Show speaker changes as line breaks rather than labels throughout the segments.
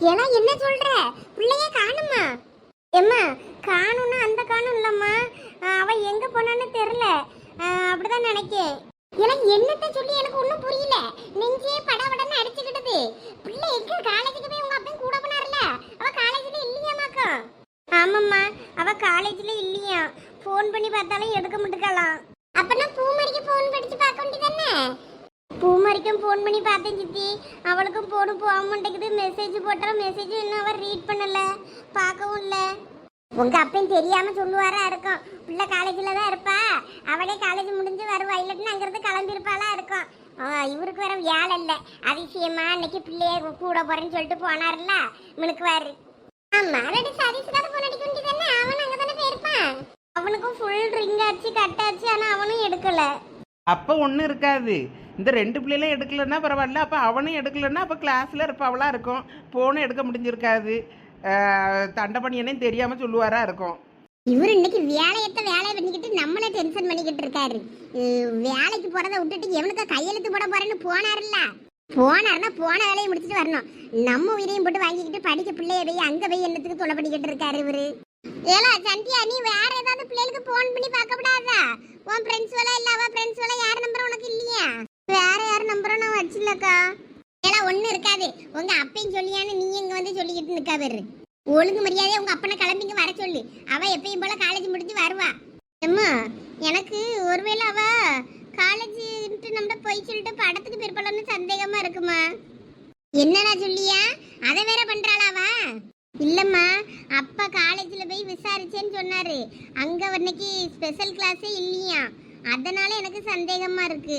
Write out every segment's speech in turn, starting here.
ஏன்னா என்ன சொல்ற? பிள்ளைய காணுமா எம்மா காணும்னா அந்த காணும் இல்லம்மா. அவ எங்க போனான்னு தெரியல. அப்படிதான் நினைக்கேன். எனக்கு என்னத்த சொல்லி எனக்கு ஒண்ணும் புரியல. நெஞ்சே படபடன்னு அடிச்சுக்கிட்டது. பிள்ளை எங்க காலேஜுக்கு போய் உங்க அப்பையும் கூட போனார்ல அவ காலேஜ்ல இல்லையாமாக்கா ஆமாம்மா அவ காலேஜ்ல இல்லையா? ஃபோன் பண்ணி பார்த்தாலும் எடுக்க மாட்டுக்கலாம் அப்பனா பூமரிக்கு ஃபோன் படிச்சு பார்க்க வேண்டியதானே? பூமரிக்கும் ஃபோன் பண்ணி பார்த்தேன் சித்தி. அவளுக்கும் போடும் போக மாட்டேங்குது. மெசேஜ் போட்டாலும் மெசேஜ் இன்னும் அவர் ரீட் பண்ணல. பார்க்கவும் இல்லை. உங்க அப்பையும் தெரியாம சொல்லுவாரா இருக்கும். பிள்ளை காலேஜில் தான் இருப்பா. அவளே காலேஜ் முடிஞ்சு வருவா. இல்லாட்டினா அங்கிருந்து கிளம்பியிருப்பாளா இருக்கும். இவருக்கு வேற வேலை இல்லை. அதிசயமா அன்னைக்கு பிள்ளைய கூட போறேன்னு சொல்லிட்டு போனார்ல மினுக்குவாரு. ஆமா சதீஷ் சதீஷ்கார போன் அடிக்க வேண்டியதானே அவன் அங்கே தானே போயிருப்பான். அவனுக்கும் ஃபுல் ரிங் ஆச்சு கட் ஆச்சு. ஆனால் அவனும் எடுக்கல.
அப்போ ஒன்றும் இருக்காது. இந்த ரெண்டு பிள்ளைகளும் எடுக்கலன்னா பரவாயில்ல அப்போ அவனும் எடுக்கலன்னா அப்போ கிளாஸில் இருப்பவளாக இருக்கும். ஃபோனும் எடுக்க முடிஞ்சிருக்காது. தண்டபணியனையும் தெரியாமல் சொல்லுவாரா இருக்கும்.
இவர் இன்னைக்கு வேலையத்த வேலையை பண்ணிக்கிட்டு நம்மளே டென்ஷன் பண்ணிக்கிட்டு இருக்காரு. வேலைக்கு போறதை விட்டுட்டு எவனுக்கு கையெழுத்து போட போறேன்னு போனாருல்ல. போனாருன்னா போன வேலையை முடிச்சுட்டு வரணும். நம்ம உயிரையும் போட்டு வாங்கிக்கிட்டு படிக்க பிள்ளைய போய் அங்க போய் என்னத்துக்கு தொலை பண்ணிக்கிட்டு இருக்காரு இவரு. ஏலா சந்தியா நீ வேற ஏதாவது பிள்ளைகளுக்கு போன் பண்ணி பார்க்க கூடாதா? உன் ஃப்ரெண்ட்ஸ் வேலை இல்ல அவன் ஃப்ரெண்ட்ஸ் வேலை யார் நம்பர் உனக்கு இல்லையா? வேற யார் நம்பரும் நான் வச்சிடலக்கா. ஏலா ஒன்றும் இருக்காது. உங்க அப்பையும் சொல்லியான்னு நீ இங்க வந்து சொல்லிக்கிட்டு நிற்கா பேரு. ஒழுங்கு மரியாதையா உங்க அப்பனை கிளம்பிங்க வர சொல்லு. அவ எப்பயும் போல காலேஜ் முடிஞ்சு வருவா. அம்மா எனக்கு ஒருவேளை அவ காலேஜ்ட்டு நம்ம போய் சொல்லிட்டு படத்துக்கு பிற்பலன்னு சந்தேகமா இருக்குமா? என்னடா சொல்லியா? அதை வேற பண்றாளாவா இல்லம்மா அப்பா காலேஜில் போய் விசாரிச்சேன்னு சொன்னாரு. அங்க இன்னைக்கு ஸ்பெஷல் கிளாஸே இல்லையா அதனால எனக்கு சந்தேகமா இருக்கு.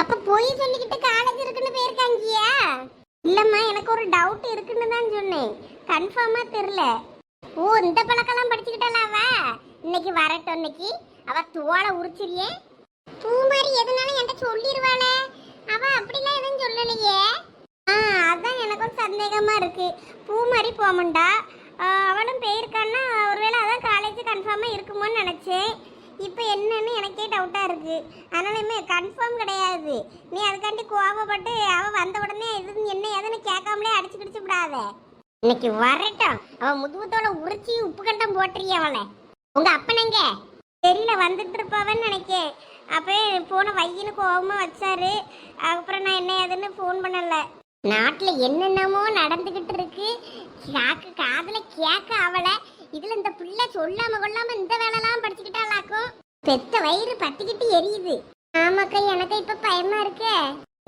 அப்ப போய் சொல்லிக்கிட்டு காலேஜ் இருக்குன்னு போயிருக்காங்கயா? இல்லம்மா எனக்கு ஒரு டவுட் இருக்குன்னு தான் சொன்னேன். கன்ஃபார்மா தெரியல. ஓ இந்த பழக்கெல்லாம் படிச்சுக்கிட்டாளா அவ? இன்னைக்கு வரட்டும் இன்னைக்கு. அவ தோலை உரிச்சிரியே மாதிரி எதுனாலும் என்கிட்ட சொல்லிடுவாளே அவ அப்படிலாம் எதுவும் சொல்லலையே. ஆ அதான் எனக்கும் சந்தேகமா இருக்கு. பூமாரி போமண்டா. அவளும் போயிருக்கான்னா ஒருவேளை அதான் காலேஜ் கன்ஃபார்மா இருக்குமோன்னு நினைச்சேன். இப்போ என்னன்னு எனக்கே டவுட்டாக இருக்குது அதனாலுமே கன்ஃபார்ம் கிடையாது. நீ அதுக்காண்டி கோவப்பட்டு அவள் வந்த உடனே இது என்ன ஏதுன்னு கேட்காமலே அடிச்சு கிடிச்சு விடாத. இன்னைக்கு வரட்டும். அவன் முதுகுத்தோட உரிச்சி உப்பு கண்டம் போட்டுறிய அவளை? உங்கள் அப்பனங்க தெரியல வந்துட்டு இருப்பாவன்னு நினைக்கேன். அப்பவே ஃபோனை வையின்னு கோபமாக வச்சாரு. அப்புறம் நான் என்ன ஏதுன்னு ஃபோன் பண்ணலை. நாட்டில் என்னென்னமோ நடந்துக்கிட்டு இருக்கு. காக்கு காதில் கேட்க அவளை. இதுல இந்த பிள்ளை சொல்லாம கொள்ளாம இந்த வேலைலாம் படிச்சுக்கிட்டாளாக்கும் பெத்த வயிறு பத்திக்கிட்டு எரியுது. ஆமாக்கா எனக்கு இப்ப பயமா இருக்கே.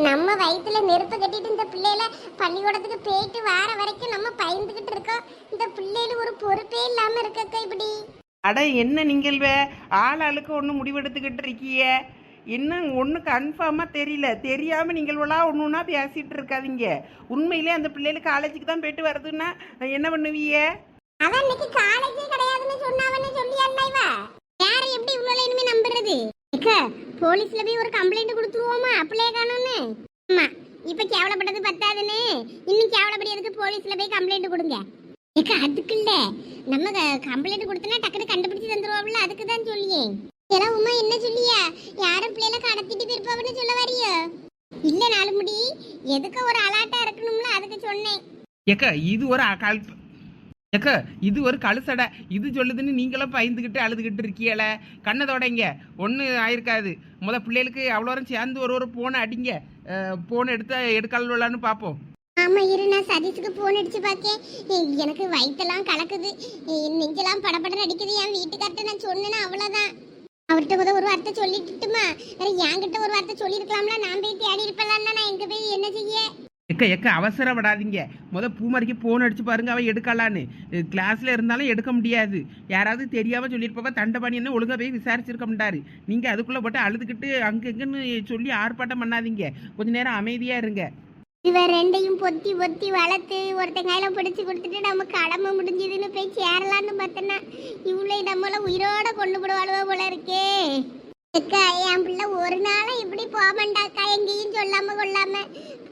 நம்ம வயிற்றுல நெருப்பு கட்டிட்டு இந்த பிள்ளையில பள்ளிக்கூடத்துக்கு போயிட்டு வார வரைக்கும் நம்ம பயந்துகிட்டு இருக்கோம். இந்த பிள்ளையில ஒரு பொறுப்பே இல்லாம இருக்கக்கா இப்படி.
அட என்ன நீங்கள்வே ஆள் ஆளுக்கு ஒன்று முடிவெடுத்துக்கிட்டு இருக்கிய இன்னும் ஒன்று கன்ஃபார்மாக தெரியல. தெரியாமல் நீங்கள்வெல்லாம் ஒன்று ஒன்றா பேசிகிட்டு இருக்காதீங்க. உண்மையிலே அந்த பிள்ளைகள் காலேஜுக்கு தான் போயிட்டு வருதுன்னா என்ன பண்ணுவீங்க?
அதான் இன்னைக்கு காலேஜே கிடையாதுன்னு சொன்னாவன்னு சொல்லி இவ. யார எப்படி இவ்வளவு இனிமே நம்புறது? ஏக்க போலீஸ்ல போய் ஒரு கம்ப்ளைண்ட் கொடுத்துருவோமா பிள்ளைய காணும்னு ஆமா இப்ப கேவலப்பட்டது பத்தாதுன்னு. இன்னும் கேவலப்படியதுக்கு போலீஸ்ல போய் கம்ப்ளைண்ட் கொடுங்க? ஏக்கா அதுக்கு இல்ல. நம்ம கம்ப்ளைண்ட் கொடுத்தனா டக்குனு கண்டுபிடிச்சு தந்துருவோம்ல அதுக்கு தான் சொல்லியே. ஏன்னா உமா என்ன சொல்லியா? யாரும் பிள்ளைல கடத்திட்டு போயிருப்பாவன்னு சொல்ல வரியோ. இல்ல நாலு முடி எதுக்கு ஒரு அலாட்டா இருக்கணும்ல அதுக்கு சொன்னேன்.
ஏக்கா இது ஒரு கல் இது ஒரு கழுசடை. இது சொல்லுதுன்னு நீங்களும் பயந்துக்கிட்டு அழுதுகிட்டு இருக்கீங்களே? கண்ணை தொடங்க. ஒன்றும் ஆயிருக்காது. முத பிள்ளைகளுக்கு அவ்வளோ சேர்ந்து ஒரு ஒரு போனை அடிங்க. போன் எடுத்து எடுக்கலான்னு பார்ப்போம்.
ஆமா இரு. நான் சதீஷுக்கு போன் அடிச்சு பார்க்கேன். எனக்கு வயிற்றெல்லாம் கலக்குது. எ- நெஞ்செல்லாம் படபடன்னு அடிக்குது. என் வீட்டுக்கார்ட்ட நான் சொன்னேன்னா அவ்வளோதான். அவர்கிட்ட கூட ஒரு வார்த்தை சொல்லிட்டுமா வேற என்கிட்ட ஒரு வார்த்தை சொல்லியிருக்கலாம்ல. நான் போய் தேடி இருப்பேன்ல நான் எங்க போய் என்ன செய்ய?
எக்க எக்க அவசரப்படாதீங்க. முத பூமரிக்கு ஃபோன் அடிச்சு பாருங்க அவன் எடுக்கலான்னு. கிளாஸ்ல இருந்தாலும் எடுக்க முடியாது. யாராவது தெரியாம சொல்லியிருப்பா தண்டபாணி என்ன ஒழுங்கா போய் விசாரிச்சிருக்க மாட்டாரு நீங்க அதுக்குள்ள போட்டு அழுதுகிட்டு அங்க இங்கன்னு சொல்லி ஆர்ப்பாட்டம் பண்ணாதீங்க. கொஞ்ச நேரம் அமைதியா இருங்க.
இவ ரெண்டையும் பொத்தி பொத்தி வளர்த்து ஒருத்தன் கையில பிடிச்சு கொடுத்துட்டு நம்ம கடமை முடிஞ்சதுன்னு போய் சேரலான்னு பார்த்தேன்னா இவ்வளோ நம்மள உயிரோட கொண்டு போடுவாளுவோ போல இருக்கே. அக்கா என் பிள்ளை ஒரு நாளும் இப்படி போகமாட்டாக்கா எங்கேயும் சொல்லாம கொள்ளாம.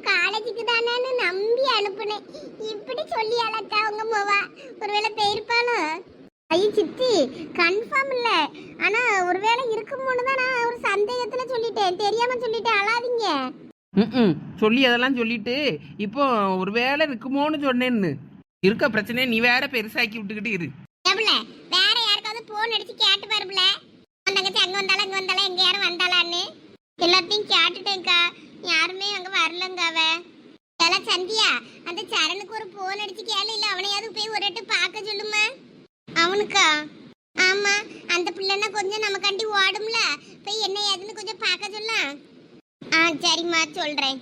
காலேஜுக்கு தானேன்னு நம்பி அனுப்புனேன். இப்படி சொல்லி அழக்கா அவங்க போவா ஒருவேளை போயிருப்பாளோ? ஐயோ சித்தி கன்ஃபார்ம் இல்ல. ஆனா ஒருவேளை இருக்குமோன்னு தான் நான் ஒரு சந்தேகத்துல சொல்லிட்டேன். தெரியாம சொல்லிட்டேன் அழாதீங்க.
ம் சொல்லி அதெல்லாம் சொல்லிட்டு இப்போ ஒரு வேலை இருக்குமோன்னு சொன்னேன்னு. இருக்க பிரச்சனையை நீ வேற பெருசாக்கி விட்டுக்கிட்டு இரு.
எவ்வளோ வேற யாருக்காவது போன் அடிச்சு கேட்டு பாருப்ல தங்கச்சி அங்க வந்தாலும் அங்க வந்தாலும் எங்க யாரும் வந்தாளான்னு. எல்லாத்தையும் கேட்டுட்டேன்க்கா. யாருமே அங்க வரலங்க அவ. எல்லாம் சந்தியா அந்த சரணுக்கு ஒரு போன் அடிச்சு கேளு இல்ல அவனையாவது போய் ஒரு எட்டு பார்க்க சொல்லுமா? அவனுக்கா? ஆமா அந்த பிள்ளைன்னா கொஞ்சம் நமக்காண்டி ஓடும்ல. போய் என்ன ஏதுன்னு கொஞ்சம் பார்க்க சொல்லலாம் ஆ சரிம்மா சொல்றேன்.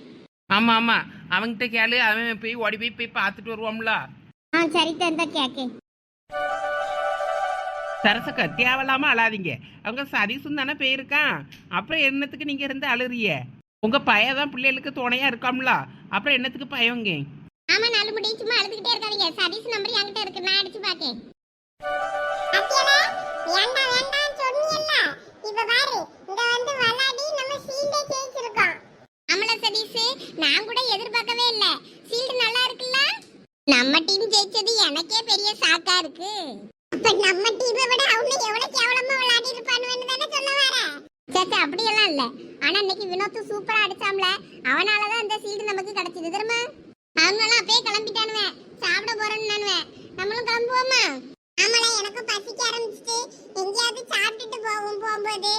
ஆமா ஆமா. அவன்கிட்ட கேளு அவன் போய் ஓடி போய் போய் பார்த்துட்டு வருவான்ல.
ஆ சரி தந்தா கேக்கே.
சரசக்கா தேவையில்லாம அழாதீங்க. அவங்க சதீசும் தானே போயிருக்கான். அப்புறம் என்னத்துக்கு நீங்க இருந்து அழுறிய? உங்க பய தான் பிள்ளைகளுக்கு துணையா இருக்காம்ல அப்புறம் என்னத்துக்கு பயவங்க
ஆமா நாலு முடி சும்மா அழுதுகிட்டே இருக்காதீங்க. சதீஷ் நம்பர் என்கிட்ட இருக்கு. நான் அடிச்சு பாக்கேன். வேண்டாம் வேண்டாம் சொன்னியல்ல இப்ப பாரு இங்க வந்து விளையாடி நம்ம சீல்டே ஜெயிச்சிருக்கோம் அமல சதீஷ் நான் கூட எதிர்பார்க்கவே இல்ல. சீல்டு நல்லா இருக்குல்ல? நம்ம டீம் ஜெயிச்சது எனக்கே பெரிய சாக்கா இருக்கு. அப்ப நம்ம டீமை விட அவங்க எவ்வளவு கேவலமா விளையாடி இருப்பான்னு தானே சேச்சா அப்படியெல்லாம் இல்ல. ஆனா இன்னைக்கு வினோத் சூப்பரா அடிச்சாம்ல. அவனாலதான் அந்த சீல்டு நமக்கு கிடைச்சது. தெரியுமா? நாமெல்லாம் அப்படியே கிளம்பிட்டானுவேன் சாப்பிட போறேன்னு நானுவேன் நம்மளும் கிளம்புவோமா? ஆமாடா எனக்கும் பசிக்க ஆரம்பிச்சிட்டு எங்கேயாவது சாப்பிட்டுட்டு போவோம் போகும்போது.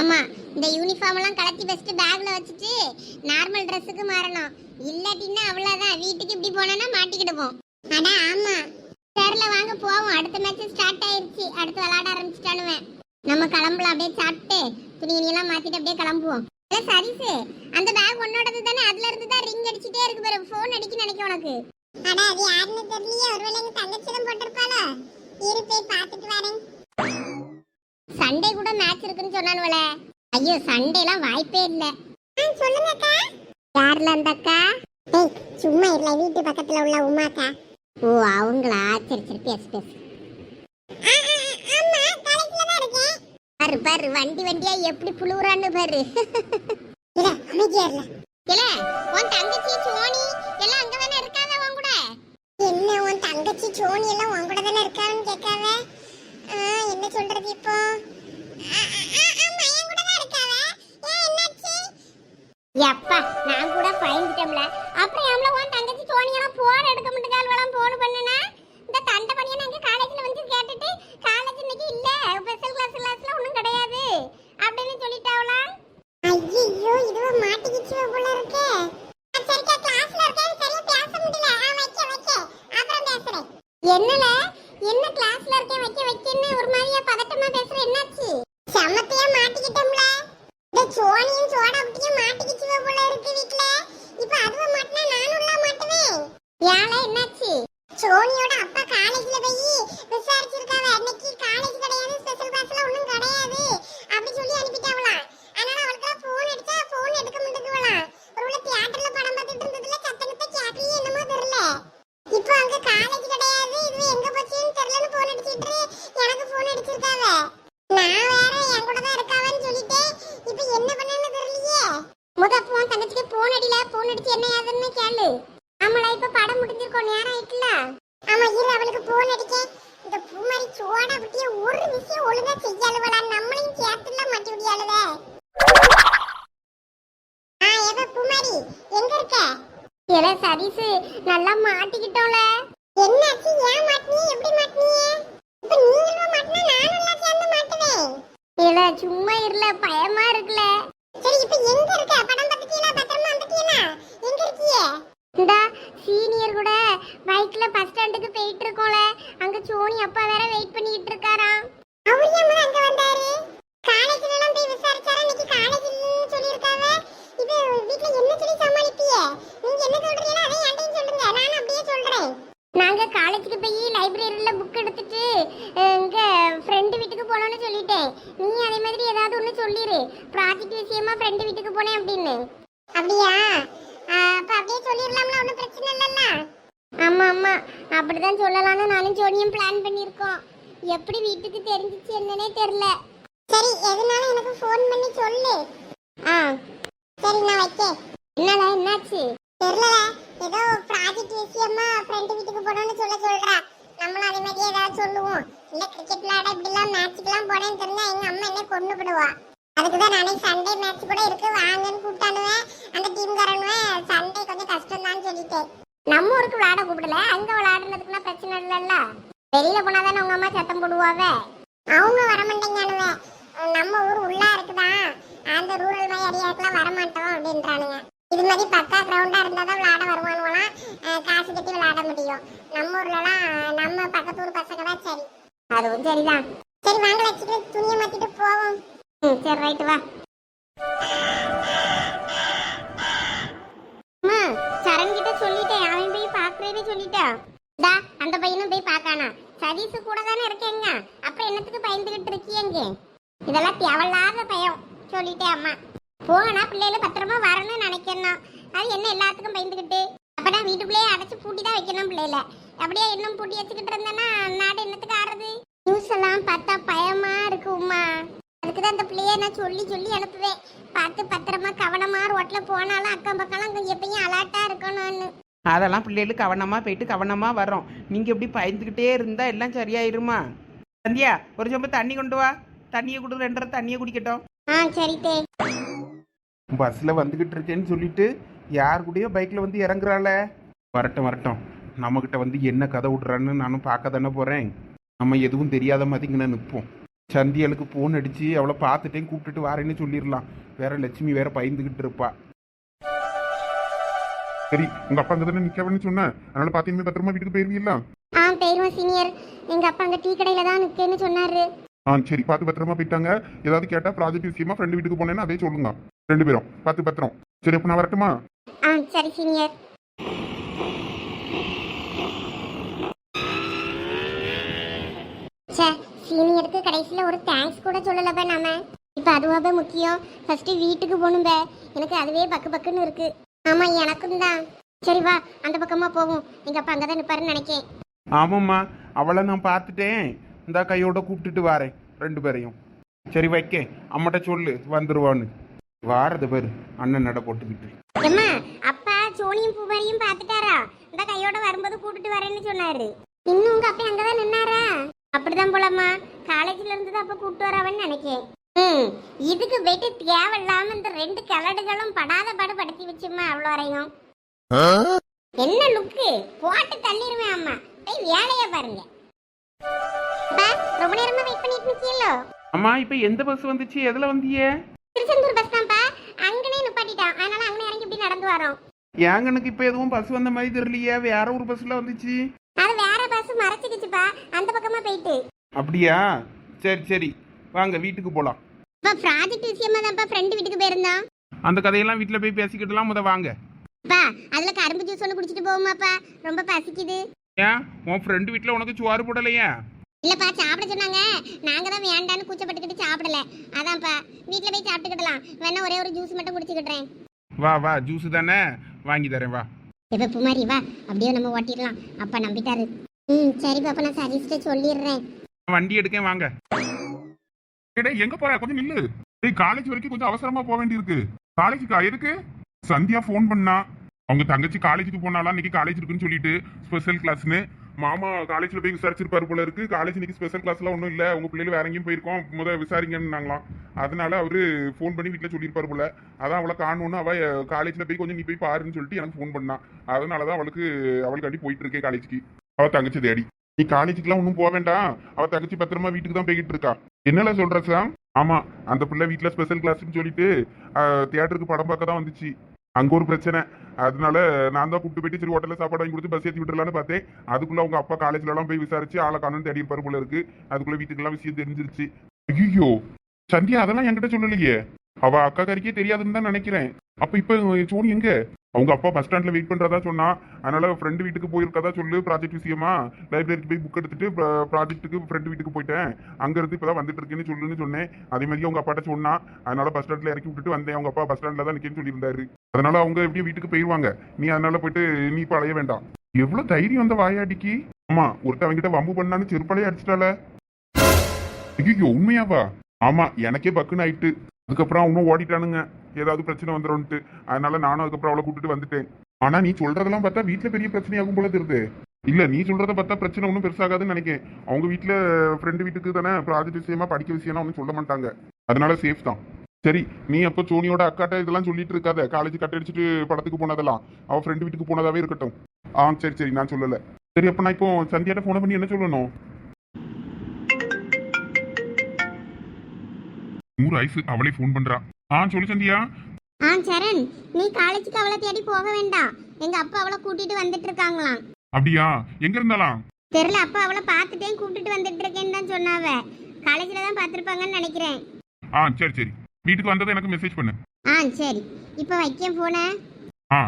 ஆமா இந்த யூனிஃபார்ம் எல்லாம் கலத்தி வச்சுட்டு பேக்ல வச்சுட்டு நார்மல் ட்ரெஸ்ஸுக்கு மாறணும். இல்லாட்டின்னா அவ்வளவுதான். வீட்டுக்கு இப்படி போனோம்னா மாட்டிக்கிடுவோம். ஆனா ஆமா. சரில வாங்க போவோம். அடுத்த மேட்ச் ஸ்டார்ட் ஆயிருச்சு. அடுத்து விளையாட ஆரம்பிச்சிட்டானுவேன் நம்ம கிளம்பலாம் அப்படியே சாப்பிட்டு துணி எல்லாம் மாத்திட்டு அப்படியே கிளம்புவோம். இல்ல சரிசு அந்த பேக் உன்னோடது தானே? அதுல இருந்து தான் ரிங் அடிச்சிட்டே இருக்கு பாரு. ஃபோன் அடிக்க நினைக்க உனக்கு. அட அது யாருன்னு தெரியலையே. ஒருவேளை எங்க தங்கச்சி தான் போட்டிருப்பாளோ? இரு போய் பார்த்துட்டு வரேன். சண்டே கூட மேட்ச் இருக்குன்னு சொன்னானுவல ஐயோ சண்டே எல்லாம் வாய்ப்பே இல்ல. சொல்லுங்க அக்கா. யார்ல அந்த அக்கா? சும்மா இல்ல வீட்டு பக்கத்துல உள்ள உமாக்கா ஓ அவங்களா? சரி சரி பேசு பேசு. பாரு பாரு வண்டி வண்டியா எப்படி புழுவுறான்னு பாரு. இல்ல உன் தங்கச்சி சோனி எல்லாம் அங்க தானே இருக்காங்க உன் கூட? என்ன உன் தங்கச்சி சோனி எல்லாம் உன் கூட தானே இருக்கான்னு கேட்காவ என்ன சொல்றது இப்போ? எப்பா நான் கூட பயந்துட்டோம்ல அப்புறம் எவ்வளவு உன் தங்கச்சி சோனி எல்லாம் போன் எடுக்க மாட்டேங்கால் போன் பண்ணுனா இந்த தண்டை பண்ணியை நாங்க காலேஜ்ல வந்து கேட்டுட்டு காலேஜ் இன்னைக்கு இல்ல ஸ்பெஷல் கிளாஸ் கிளாஸ்ல ஒண்ணும் கிடையாது அப்படின்னு சொல்லிட்டாவலாம் ஐயோ இதுவ மாட்டிக்கிச்சு போல இருக்கே சரிக்கா கிளாஸ்ல இருக்கேன் சரியா பேச முடியல ஆ, வைக்க வைக்க அப்புறம் பேசுறேன் என்னல என்ன கிளாஸ்ல இருக்கேன் வைக்க வைக்கன்னு ஒரு மாதிரியா பதட்டமா பேசுற என்னாச்சு சமத்தையா மாட்டிக்கிட்டோம்ல இந்த சோனியும் சோடா புட்டியும் மாட்டிக்கிச்சு போல இருக்கு வீட்ல இப்ப அதுவ மாட்டினா நானும்ல மாட்டுவேன் என்னாச்சு? சோனியோட அப்பா காலேஜ்ல போய் விசாரிச்சிருக்காவ. இன்னைக்கு காலேஜ் கிடையாது ஸ்பெஷல் கிளாஸ்ல ஒண்ணும் கிடையாது அப்படி சொல்லி அனுப்பிட்டாவலாம் அதனால அவளுக்கு போன் அடிச்சா போன் எடுக்க மாட்டேங்குவலாம் ஒருவேளை தியேட்டர்ல படம் பார்த்துட்டு இருந்ததுல சத்தனத்தை கேட்கலையே என்னமோ தெரியல. இப்போ அங்க காலேஜ் கிடையாது இது எங்க போச்சுன்னு தெரியலன்னு போன் அடிச்சிட்டு எனக்கு போன் அடிச்சிருக்காவ. நான் வேற என் கூட தான் இருக்காவன்னு சொல்லிட்டு இப்போ என்ன பண்ணேன்னு தெரியலையே. முத போன் தங்கச்சிக்கு போன் அடியில போன் அடிச்சு என்ன ஏதுன்னு கேளு. ஆமாடா இப்ப படம் முடிஞ்சிருக்கோம் நேரம் ஆயிட்டுல. ஆமா இரு அவளுக்கு போன் அடிக்கேன். இந்த பூமாரி சோடா பட்டிய ஒரு விஷயம் ஒழுங்கா செய்யாளுவலா நம்மளையும் சேர்த்துல மாட்டி விடியாளுவே ஆ எவ பூமாரி? எங்க இருக்க? ஏல சதீஸ் நல்லா மாட்டிக்கிட்டோம்ல என்னாச்சு? ஏன் மாட்டினீ எப்படி மாட்டினீங்க இப்ப நீங்களும் மாட்டினா நானும் எல்லாம் சேர்ந்து மாட்டுவேன். ஏல சும்மா இருல பயமா இருக்குல. சரி இப்ப எங்க இருக்க? படம் பார்த்துட்டீங்களா? பத்திரமா வந்துட்டீங்களா? எங்க இருக்கீங்க இந்த சீனியர் கூட பைக்ல பஸ் ஸ்டாண்டுக்கு போயிட்டு இருக்கோம்ல. அங்க சோனி அப்பா வேற வெயிட் பண்ணிட்டு இருக்காராம் அவர் ஏன் அங்க வந்தாரு காலேஜ்ல எல்லாம் போய் விசாரிச்சாரா இன்னைக்கு காலேஜ்ல சொல்லிருக்காங்க இது வீட்ல என்ன சொல்லி சமாளிப்பிய நீங்க என்ன சொல்றீங்களோ அதை என்கிட்டயும் சொல்லுங்க நான் அப்படியே சொல்றேன் நாங்க காலேஜுக்கு போய் லைப்ரரியில புக் எடுத்துட்டு அஹ், இங்க ஃப்ரெண்டு வீட்டுக்கு போனோம்னு சொல்லிட்டேன் நீ அதே மாதிரி ஏதாவது ஒன்று சொல்லிடு ப்ராஜெக்ட் விஷயமா ஃப்ரெண்டு வீட்டுக்கு போனேன் அப்படின்னு அப்படியா அஹ், அப்ப அப்படியே சொல்லிடலாம்ல ஒன்றும் பிரச்சனை இல்லைல்ல ஆமா ஆமா அப்படிதான் சொல்லலாம்னு நானும் ஜோனியும் பிளான் பண்ணியிருக்கோம். எப்படி வீட்டுக்கு தெரிஞ்சிச்சு என்னன்னே தெரியல. சரி எதுனாலும் எனக்கு ஃபோன் பண்ணி சொல்லு. ஆ. சரி நான் வைக்கேன். என்னடா என்னாச்சு? தெரியல ஏதோ ப்ராஜெக்ட் விஷயமா ஃப்ரெண்ட் வீட்டுக்கு போறோம்னு சொல்ல சொல்றா. நம்மளும் அதே மாதிரி ஏதாவது சொல்லுவோம். இல்ல கிரிக்கெட் விளையாட இப்படிலாம் மேட்ச்சுக்கெல்லாம் போனேன்னு தெரிஞ்சா எங்க அம்மா என்ன கொண்டு விடுவா அதுக்கு தான் நானே சண்டே மேட்ச் கூட இருக்கு. வாங்கன்னு கூப்பிட்டானுவேன் அந்த டீம் காரனுவேன் சண்டே கொஞ்சம் கஷ்டம் தான் சொல்லிட்டேன். நம்ம ஊருக்கு விளையாட கூப்பிடல. அங்க விளையாடுறதுக்குன்னா பிரச்சனை இல்லைல்ல. வெளியில போனாதானே உங்க அம்மா சத்தம் போடுவாவே? அவங்க வரமாட்டேங்கானுவே நம்ம ஊர் உள்ளா இருக்குதா? அந்த ரூரல் மை வர வரமாட்டோம் அப்படின்றானுங்க. இது மாதிரி பக்கா கிரவுண்டா இருந்தா தான் விளையாட வருவானுவலாம் காசு கட்டி விளையாட முடியும். நம்ம ஊர்லலாம் நம்ம பக்கத்து ஊர் பசங்க தான் சரி. அதுவும் சரிதான். சரி வாங்க வச்சுட்டு துணியை மாத்திட்டு போவோம். ம் சரி ரைட்டு வா. சரண் கிட்ட சொல்லிட்டேன். அவன் போய் பாக்குறேன்னு சொல்லிட்டான் டா அந்த பையனும் போய் பார்க்கானா? சதீஷ் கூட தானே இருக்கேங்க. அப்புறம் என்னத்துக்கு பயந்துகிட்டு இருக்கீங்க இதெல்லாம் தேவையில்லாத பயம் சொல்லிட்டேன் அம்மா. போனா பிள்ளைகள பத்திரமா வரணும்னு நினைக்கணும். அது என்ன எல்லாத்துக்கும் பயந்துகிட்டு? அப்பனா வீட்டுக்குள்ளேயே அடைச்சு பூட்டி தான் வைக்கணும் பிள்ளைல அப்படியே இன்னும் பூட்டி வச்சுக்கிட்டு இருந்தேன்னா நாடு என்னத்துக்கு ஆடுறது நியூஸ் எல்லாம் பார்த்தா பயமா இருக்குமா அதுக்கு தான் அந்த பிள்ளைய நான் சொல்லி சொல்லி அனுப்புவேன். பார்த்து பத்திரமா கவனமா ரோட்ல போனாலும் அக்கம் பக்கம்லாம் கொஞ்சம் எப்பயும் அலர்ட்டா இருக்கணும்னு.
அதெல்லாம் பிள்ளைகளுக்கு கவனமாக போயிட்டு கவனமாக வரோம் நீங்கள் இப்படி பயந்துக்கிட்டே இருந்தால் எல்லாம் சரியாயிருமா? சந்தியா ஒரு சொம்பு தண்ணி கொண்டு வா. தண்ணியை கொடு ரெண்டரை தண்ணியை குடிக்கட்டும்.
ஆ சரி தே.
பஸ்ஸில் வந்துக்கிட்டு இருக்கேன்னு சொல்லிட்டு யார் கூடயோ பைக்கில் வந்து இறங்குறாள. வரட்டும் வரட்டும். நம்மக்கிட்ட வந்து என்ன கதை விட்றான்னு நானும் பார்க்க தானே போகிறேன் நம்ம எதுவும் தெரியாத மாதிரி இங்கே நிற்போம். சந்தியலுக்கு ஃபோன் அடித்து அவளை பார்த்துட்டேன் கூப்பிட்டுட்டு வரேன்னு சொல்லிடலாம். வேற லட்சுமி வேற பயந்துக்கிட்டு இருப்பா.
சரி உங்க அப்பா அங்க தானே நிக்கவன்னு சொன்னேன் அதனால பாத்தீங்கன்னா பத்திரமா வீட்டுக்கு போயிருவீங்களா
ஆ போயிருவோம் சீனியர் எங்க அப்பா அங்க டீ கடையில தான் நிக்கேன்னு சொன்னாரு.
ஆ சரி பார்த்து பத்திரமா போயிட்டாங்க. ஏதாவது கேட்டா ப்ராஜெக்ட் விஷயமா ஃப்ரெண்டு வீட்டுக்கு போனேன்னா அதே சொல்லுங்க. ரெண்டு பேரும் பார்த்து பத்திரம். சரி அப்ப நான் வரட்டுமா?
ஆ சரி சீனியர் ச்சே சீனியருக்கு கடைசியில் ஒரு தேங்க்ஸ் கூட சொல்லலப்ப நாம. இப்போ அதுவாக முக்கியம். ஃபர்ஸ்ட் வீட்டுக்கு போகணும்ப எனக்கு அதுவே பக்கு பக்குன்னு இருக்கு. ஆமா எனக்கும் தான். சரி வா அந்த பக்கமா போவோம். எங்க அப்பா அங்கே தான் நிற்பாருன்னு நினைக்கேன்.
ஆமாம்மா அவளை நான் பார்த்துட்டேன். இந்த கையோட கூப்பிட்டுட்டு வரேன் ரெண்டு பேரையும். சரி வைக்க. அம்மட்ட சொல்லு வந்துருவான்னு. வாரது பேரு அண்ணன் நட போட்டுக்கிட்டு.
ஏம்மா அப்பா சோனியும் பூமாரியும் பார்த்துட்டாரா? இந்த கையோட வரும்போது கூட்டிட்டு வரேன்னு சொன்னாரு. இன்னும் உங்க அப்பா அங்கதான் நின்னாரா? அப்படிதான் போலம்மா. காலேஜ்ல இருந்து தான் அப்ப கூப்பிட்டு வரவன்னு நினைக்கேன். ம் இதுக்கு போயிட்டு தேவையில்லாம இந்த ரெண்டு கிளடுகளும் படாத பாடு படுத்தி வச்சுமா அவ்வளோ வரையும். என்ன லுக்கு? போட்டு தள்ளிருவேன் அம்மா. போய் வேலையை பாருங்க. ரொம்ப நேரமா வெயிட் பண்ணிட்டு இருக்கீங்களோ?
அம்மா இப்போ எந்த பஸ் வந்துச்சு? எதில் வந்தியே?
திருச்செந்தூர் பஸ் தான்ப்பா. அங்கனே நிப்பாட்டிட்டான் அதனால அங்கே இறங்கி இப்படி நடந்து வரோம்.
ஏங்கனுக்கு இப்போ எதுவும் பஸ் வந்த மாதிரி தெரியலையே. வேற ஒரு பஸ்ஸில் வந்துச்சு.
அது வேற பஸ் மறைச்சிக்கிச்சுப்பா. அந்த பக்கமா போயிட்டு.
அப்படியா? சரி சரி. வாங்க வீட்டுக்கு போகலாம்
இப்ப ப்ராஜெக்ட் விஷயமா தான்ப்பா ஃப்ரெண்டு வீட்டுக்கு போயிருந்தோம்
அந்த கதையெல்லாம் வீட்டில் போய் பேசிக்கிட்டுலாம் முத வாங்க.
அப்பா அதுல கரும்பு ஜூஸ் ஒன்று குடிச்சிட்டு போவோமாப்பா? ரொம்ப பசிக்குது.
ஏன்? உன் ஃப்ரெண்டு வீட்டில் உனக்கு சுவாறு போடலையா?
இல்லப்பா சாப்பிட சொன்னாங்க. நாங்க தான் வேண்டான்னு கூச்சப்பட்டுக்கிட்டு சாப்பிடல. அதான்ப்பா வீட்ல போய் சாப்பிட்டுக்கிடலாம். வேணா ஒரே ஒரு ஜூஸ் மட்டும் குடிச்சுக்கிடுறேன்
வா வா ஜூஸ் தானே? வாங்கி தரேன் வா.
இப்ப புமாரி வா. அப்படியே நம்ம ஓட்டிடலாம். அப்பா நம்பிட்டாரு. ம் சரி பாப்பா நான் சதீஷ்ட சொல்லிடுறேன்.
வண்டி எடுக்கேன் வாங்க.
டேய் எங்க போற? கொஞ்சம் நில்லு. டேய் காலேஜ் வரைக்கும் கொஞ்சம் அவசரமா போக வேண்டியிருக்கு. காலேஜுக்கா எதுக்கு? சந்தியா ஃபோன் பண்ணா. அவங்க தங்கச்சி காலேஜுக்கு போனாலாம் இன்னைக்கு காலேஜ் இருக்குன்னு சொல்லிட்டு ஸ்பெஷல் கிளாஸ்னு மாமா காலேஜ்ல போய் விசாரிச்சிருப்பாரு போல இருக்கு. காலேஜ் இன்னைக்கு ஸ்பெஷல் கிளாஸ்லாம் ஒன்றும் இல்லை. உங்க பிள்ளைகள் வேற எங்கேயும் போயிருக்கோம். முத விசாரிங்கன்னாங்களாம். அதனால அவரு ஃபோன் பண்ணி வீட்டில் சொல்லியிருப்பாரு போல. அதான் அவளை காணணும்னு அவ காலேஜ்ல போய் கொஞ்சம் நீ போய் பாருன்னு சொல்லிட்டு எனக்கு ஃபோன் பண்ணா. அதனால தான் அவளுக்கு அவளுக்காண்டி போயிட்டு இருக்கேன் காலேஜ்க்கு அவ தங்கச்சி தேடி. நீ காலேஜுக்குலாம் ஒன்றும் போக வேண்டாம் அவ தங்கச்சி பத்திரமா வீட்டுக்கு தான் போய்கிட்டு இருக்கா. என்னல சொல்ற சாம்? ஆமா அந்த பிள்ளை வீட்டில் ஸ்பெஷல் கிளாஸ்னு சொல்லிட்டு தியேட்டருக்கு படம் பார்க்க தான் வந்துச்சு. அங்கே ஒரு பிரச்சனை. அதனால நான் தான் கூப்பிட்டு போயிட்டு சரி ஹோட்டலில் சாப்பாடு வாங்கி கொடுத்து பஸ் ஏற்றி விட்டுலான்னு பார்த்தேன். அதுக்குள்ள அவங்க அப்பா காலேஜ்லலாம் போய் விசாரிச்சு ஆளை காணும் தேடி இருப்பாரு போல இருக்கு. அதுக்குள்ள வீட்டுக்கெல்லாம் விஷயம் தெரிஞ்சிருச்சு. ஐயோ சந்தியா அதெல்லாம் என்கிட்ட சொல்லலையே. அவ அக்கா கறிக்கே தெரியாதுன்னு தான் நினைக்கிறேன். அப்ப இப்ப சோனி எங்க? அவங்க அப்பா பஸ் ஸ்டாண்ட்ல வெயிட் பண்றதா சொன்னா அதனால ஃப்ரெண்டு வீட்டுக்கு போயிருக்கதா சொல்லு ப்ராஜெக்ட் விஷயமா? லைப்ரரிக்கு போய் புக் எடுத்துட்டு ப்ராஜெக்ட்டுக்கு ஃப்ரெண்டு வீட்டுக்கு போயிட்டேன். அங்க இருந்து இப்பதான் வந்துட்டு இருக்கேன்னு சொல்லுன்னு சொன்னேன். அதே மாதிரி அவங்க அப்பாட்ட சொன்னா அதனால பஸ் ஸ்டாண்ட்ல இறக்கி விட்டுட்டு வந்தேன். அவங்க அப்பா பஸ் ஸ்டாண்ட்ல தான் நிக்கேன்னு சொல்லியிருந்தாரு. அதனால அவங்க எப்படியும் வீட்டுக்கு போயிருவாங்க. நீ அதனால போயிட்டு நீ இப்ப அலைய வேண்டாம். எவ்வளவு தைரியம் அந்த வாயாடிக்கு? ஆமா ஒருத்த அவங்கிட்ட வம்பு பண்ணான்னு செருப்பலையே அடிச்சிட்டால ஐயோ உண்மையாவா? ஆமா எனக்கே பக்குன்னு ஆயிட்டு. அதுக்கப்புறம் அவனும் ஓடிட்டானுங்க. ஏதாவது பிரச்சனை வந்துடும்ட்டு அதனால நானும் அதுக்கப்புறம் அவளை கூட்டிட்டு வந்துட்டேன். ஆனா நீ சொல்றதெல்லாம் பார்த்தா வீட்டுல பெரிய பிரச்சனையாகும் போல தெரியுது. இல்ல நீ சொல்றத பார்த்தா பிரச்சனை ஒன்றும் பெருசாகாதுன்னு நினைக்கிறேன் அவங்க வீட்டுல ஃப்ரெண்டு வீட்டுக்கு தானே ப்ராஜெக்ட் விஷயமா படிக்க விஷயம்னா ஒன்றும் சொல்ல மாட்டாங்க. அதனால சேஃப் தான். சரி நீ அப்போ சோனியோட அக்காட்ட இதெல்லாம் சொல்லிட்டு இருக்காத. காலேஜ் கட் அடிச்சுட்டு படத்துக்கு போனதெல்லாம். அவ ஃப்ரெண்டு வீட்டுக்கு போனதாவே இருக்கட்டும். ஆ சரி சரி நான் சொல்லல. சரி அப்ப நான் இப்போ சந்தியாட்ட ஃபோன் பண்ணி என்ன சொல்லணும்? நூறு ஐசு அவளே ஃபோன் பண்றா. ஆ சொல்லு சந்தியா.
ஆ சரண் நீ காலேஜுக்கு அவளை தேடி போக வேண்டாம் எங்க அப்பா அவளை கூட்டிட்டு வந்துட்டு இருக்காங்களாம்.
அப்படியா? எங்க இருந்தாலாம்
தெரியல அப்பா அவளை பார்த்துட்டே கூட்டிட்டு வந்துட்டு இருக்கேன்னு தான் சொன்னாவ. காலேஜில் தான் பார்த்துருப்பாங்கன்னு நினைக்கிறேன்.
ஆ சரி சரி. வீட்டுக்கு வந்ததை எனக்கு மெசேஜ் பண்ணு.
ஆ சரி. இப்போ வைக்க போன
ஆ.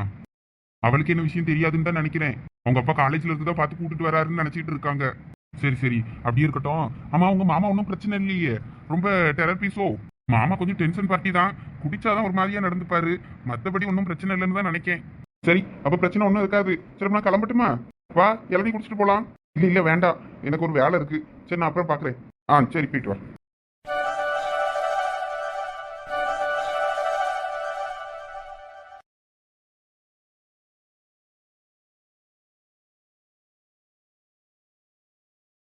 அவளுக்கு என்ன விஷயம் தெரியாதுன்னு தான் நினைக்கிறேன். அவங்க அப்பா காலேஜ்ல இருக்குதா பார்த்து கூட்டிட்டு வராருன்னு நினைச்சிட்டு இருக்காங்க. சரி சரி. அப்படியே இருக்கட்டும். ஆமா உங்க மாமா ஒன்றும் பிரச்சனை இல்லையே. ரொம்ப டெரபிஸோ மாமா கொஞ்சம் டென்ஷன் பார்ட்டி தான். குடிச்சாதான் ஒரு மாதிரியா நடந்துப்பாரு மத்தபடி ஒன்றும் பிரச்சனை இல்லைன்னு தான் நினைக்கேன். சரி அப்ப பிரச்சனை ஒன்றும் இருக்காது. சரி நான் கிளம்பட்டுமா? வா இளநீ குடிச்சிட்டு போலாம். இல்ல இல்ல வேண்டாம். எனக்கு ஒரு வேலை இருக்கு. சரி நான் அப்புறம் பாக்குறேன். ஆ சரி போயிட்டு வா.